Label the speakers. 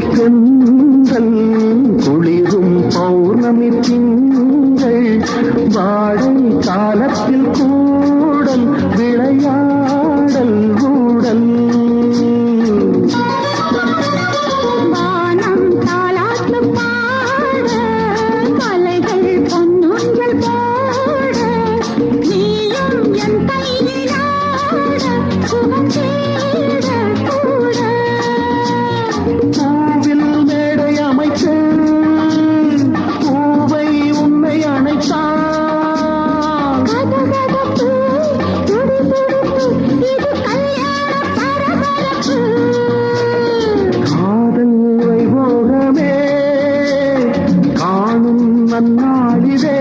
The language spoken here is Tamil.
Speaker 1: செந்தல் குளிரும் பௌர்ணமி திங்கள் வாழை காலத்தில் கூடல் விளையாடல் ஊடல்.
Speaker 2: சுமந்தே
Speaker 1: மன்னாளிதே